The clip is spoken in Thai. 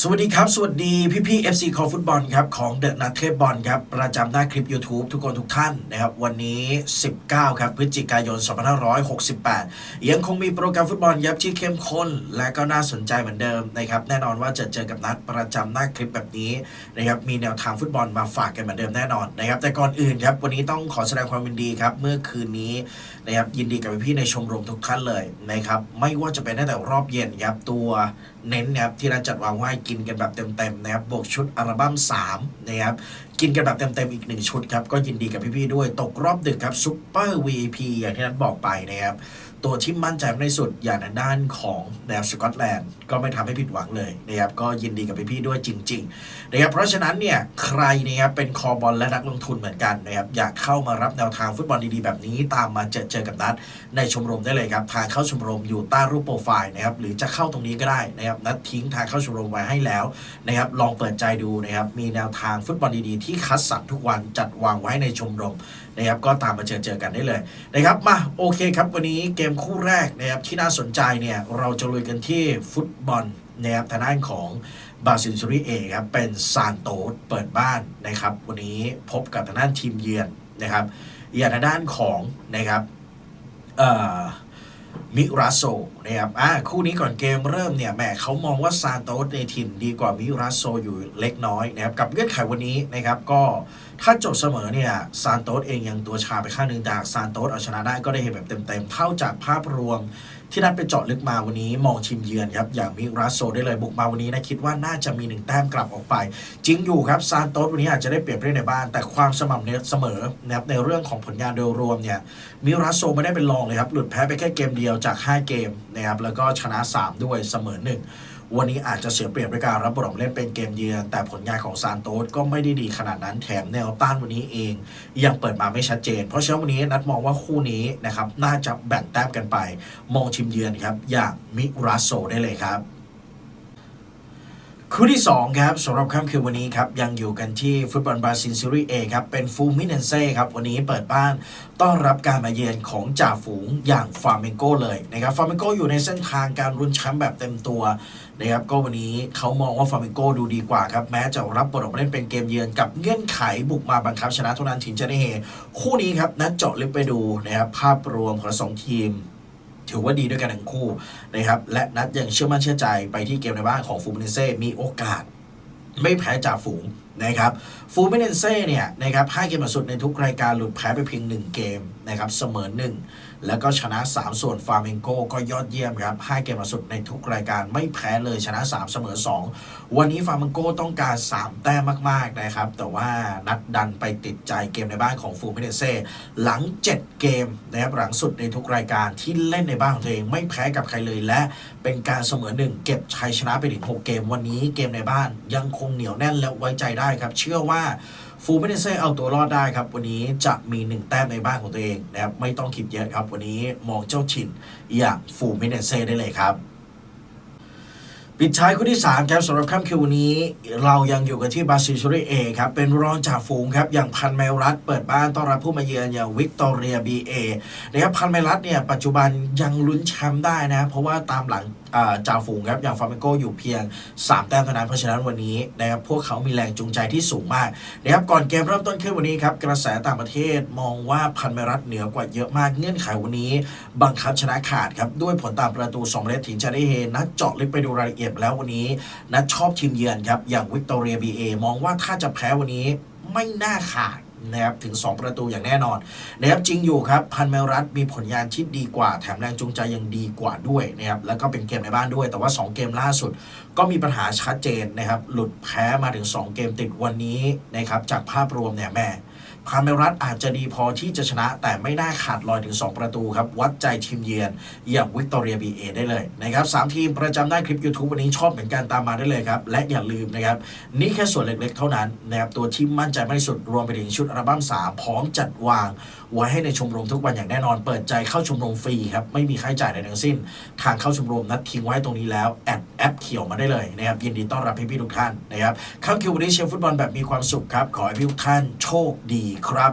สวัสดีครับ สวัสดีพี่พี่ๆ FC คอฟุตบอลครับของเดอะนัทเทบอลครับ ประจำหน้าคลิป YouTube ทุกคนทุกท่านนะครับ วันนี้ 19 ครับพฤศจิกายน 2568 ยังคงมีโปรแกรมฟุตบอลยับที่เข้มข้น และก็น่าสนใจเหมือนเดิมนะครับ แน่นอนว่าจะเจอกับนัดประจำหน้าคลิปแบบนี้นะครับมีแนวทางฟุตบอลมาฝากกันเหมือนเดิมแน่นอนนะครับแต่ก่อนอื่นครับวันนี้ต้องขอแสดงความยินดีครับเมื่อคืนนี้นะครับยินดีกับพี่ในชมรมทุกท่านเลยนะครับไม่ว่าจะเป็นตั้งแต่รอบเย็นครับตัว เน้นนะครับที่ร้านจัดวางไว้ให้กินกันแบบเต็มๆนะครับบวกชุดอัลบั้ม3นะครับ กินกันแบบเต็มๆอีกหนึ่งชุดครับ ก็ยินดีกับพี่ๆด้วย ตกรอบดึกครับซุปเปอร์ VIP อย่างที่นัทบอกไปนะครับ ตัวที่มั่นใจในสุดอย่างทางด้านของแนวสกอตแลนด์ก็ไม่ทำให้ผิดหวังเลยนะครับ ก็ยินดีกับพี่ๆด้วยจริงๆนะครับ เพราะฉะนั้นเนี่ยใครนะครับเป็นคอบอลและนักลงทุนเหมือนกันนะครับอยากเข้ามารับแนวทางฟุตบอลดีๆแบบนี้ตามมาเจอเจอกับนัดในชมรมได้เลยครับทางเข้าชมรมอยู่ใต้รูปโปรไฟล์นะครับหรือจะเข้าตรงนี้ก็ได้นะครับนัดทิ้งทางเข้าชมรมไว้ให้แล้วนะครับลองเปิดใจดูนะครับมีแนวทางฟุตบอลดีๆที่คัดสรรทุกวันจัดวางไว้ในชมรมนะครับก็ตามมาเจอเจอกันได้เลยนะครับมาโอเคครับวันนี้เกมคู่แรกนะครับที่น่าสนใจเนี่ยเราจะลุยกันที่ฟุตบอลนะครับทางด้านของบาซิลซูริเอครับเป็นซานโตสเปิดบ้านนะครับวันนี้พบกับทางด้านทีมเยือนนะครับอย่างทางด้านของนะครับเอ่อ มิราโซนะครับอ่าคู่นี้ก่อนเกมเริ่มเนี่ยแหมเขามองว่าซานโตสในถิ่นดีกว่ามิราโซอยู่เล็กน้อยนะครับกับเงื่อนไขวันนี้นะครับก็ถ้าจบเสมอเนี่ยซานโตสเองยังตัวชาไปข้างหนึ่งแต่ซานโตสเอาชนะได้ก็ได้เห็นแบบเต็มๆเท่าจากภาพรวม ที่นัดไปเจาะลึกมาวันนี้มองชิมเยือนครับอย่างมิราโซได้เลยบุกมาวันนี้นะคิดว่าน่าจะมีหนึ่งแต้มกลับออกไป จริงอยู่ครับซานโตสวันนี้อาจจะได้เปรียบเล่นในบ้าน แต่ความสม่ำเสมอนะครับในเรื่องของผลงานโดยรวมเนี่ยมิราโซไม่ได้เป็นรองเลยครับหลุดแพ้ไปแค่เกมเดียวจาก 5 เกมนะครับแล้วก็ชนะ 3 ด้วยเสมอ1วันนี้อาจจะเสียเปรียบด้วยการรับบทลงเล่นเป็นเกมเยือน แต่ผลงานของซานโตสก็ไม่ได้ดีขนาดนั้นแถมแนวต้านวันนี้เอง ยังเปิดมาไม่ชัดเจน เพราะฉะนั้นวันนี้นัดมองว่าคู่นี้นะครับน่าจะแบ่งแต้มกันไป มองทีมเยือนครับอย่างมิราโซได้เลยครับ คู่ที่ 2 ครับสำหรับค่ำคืนวันนี้ครับ ยังอยู่กันที่ฟุตบอลบราซิลซีรีส์ A ครับ เป็นฟูมิเนเซ่ครับ วันนี้เปิดบ้านต้อนรับการมาเยือนของจ่าฝูงอย่างฟาเมนโกเลยนะครับฟาเมนโกอยู่ในเส้นทางการรุนแชมป์แบบเต็มตัวนะครับก็วันนี้เขามองว่าฟาเมนโกดูดีกว่าครับ แม้จะรับบทออกมาเล่นเป็นเกมเยือนกับเงื่อนไขบุกมาบังคับชนะเท่านั้นถึงจะได้เฮคู่นี้ครับนัดเจาะลึกไปดูนะครับภาพรวมของสองทีม ถือว่าดีด้วยกันทั้งคู่นะครับและนัดยังเชื่อมั่นเชื่อใจไปที่เกมในบ้านของฟูมิเนเซ่มีโอกาส ไม่แพ้จ่าฝูง นะครับฟูมิเนเซ่เนี่ยนะครับห้าเกมล่าสุดในทุกรายการหลุดแพ้ไปเพียง 1 เกมนะครับเสมอ 1 แล้วก็ชนะ 3 ส่วนฟาเมนโกก็ยอดเยี่ยมครับห้าเกมล่าสุดในทุกรายการไม่แพ้เลยชนะ 3 เสมอ 2 วันนี้ฟาเมนโกต้องการ 3 แต้มมากๆนะครับแต่ว่านัดดันไปติดใจเกมในบ้านของฟูมิเนเซ่หลัง 7 เกมนะครับหลังสุดในทุกรายการที่เล่นในบ้านของตัวเองไม่แพ้กับใครเลยและเป็นการเสมอหนึ่งเก็บชัยชนะไปถึง6เกม วันนี้เกมในบ้านยังคงเหนียวแน่นและไว้ใจได้ได้ครับ เชื่อว่าฟูมิเนเซ่เอาตัวรอดได้ครับ วันนี้จะมีหนึ่งแต้มในบ้านของตัวเองนะครับไม่ต้องคิดเยอะครับ วันนี้มองเจ้าชินอย่างฟูมิเนเซ่ได้เลยครับ ปิดท้ายคู่ที่3ครับสำหรับค่ำคืนวันนี้ เรายังอยู่กันที่บาซิลชูริเอครับ เป็นรองจ่าฝูงครับ อย่างพันเมลรัตเปิดบ้านต้อนรับผู้มาเยือนอย่างวิกตอเรียบีเอนะครับพันเมลรัตเนี่ยปัจจุบันยังลุ้นแชมป์ได้นะ เพราะว่าตามหลังอ่าจ่าฝูงครับอย่างฟาเมโกอยู่เพียง 3 แต้มเท่านั้นเพราะฉะนั้นวันนี้นะครับพวกเขามีแรงจูงใจที่สูงมากนะครับก่อนเกมเริ่มต้นขึ้นวันนี้ครับกระแสต่างประเทศมองว่าพันเมรัตเหนือกว่าเยอะมากเงื่อนไขวันนี้ บังคับชนะขาดครับด้วยผลตามประตู2เล็ถึงจะได้เฮนัดเจาะลึกไปดูรายละเอียดแล้ววันนี้นัดชอบทีมเยือนครับอย่างวิกตอเรียบีเอมองว่าถ้าจะแพ้วันนี้ไม่น่าขาดนะครับถึง 2 ประตูอย่างแน่นอนนะครับจริงอยู่ครับ พันเมลรัตมีผลงานที่ดีกว่า แถมแรงจูงใจยังดีกว่าด้วยนะครับแล้วก็เป็นเกมในบ้านด้วย แต่ว่า 2 เกมล่าสุด ก็มีปัญหาชัดเจนนะครับหลุดแพ้มาถึง 2 เกมติดวันนี้นะครับจากภาพรวมเนี่ยแม่ พาเมลรัตอาจจะดีพอที่จะชนะ แต่ไม่น่าขาดลอยถึง 2 ประตูครับ วัดใจทีมเยือนอย่างวิกตอเรียบีเอได้เลยนะครับสามทีมประจำได้คลิป YouTube วันนี้ชอบเหมือนกันตามมาได้เลยครับ และอย่าลืมนะครับ นี่แค่ส่วนเล็กๆ เท่านั้นนะครับตัวที่มั่นใจไม่สุดรวมไปถึงชุดอัลบั้ม3พร้อมจัดวาง ไว้ให้ในชมรมทุกวันอย่างแน่นอนเปิดใจเข้าชมรมฟรีครับไม่มีค่าใช้จ่ายใดทั้งสิ้น ทางเข้าชมรมนัดทิ้งไว้ตรงนี้แล้วแอด อปเขียวมาได้เลยนะครับยินดีต้อนรับพี่ๆทุกท่านนะครับค่ำคืนวันนี้เชียร์ฟุตบอลแบบมีความสุขครับ ขอให้พี่ทุกท่านโชคดีครับ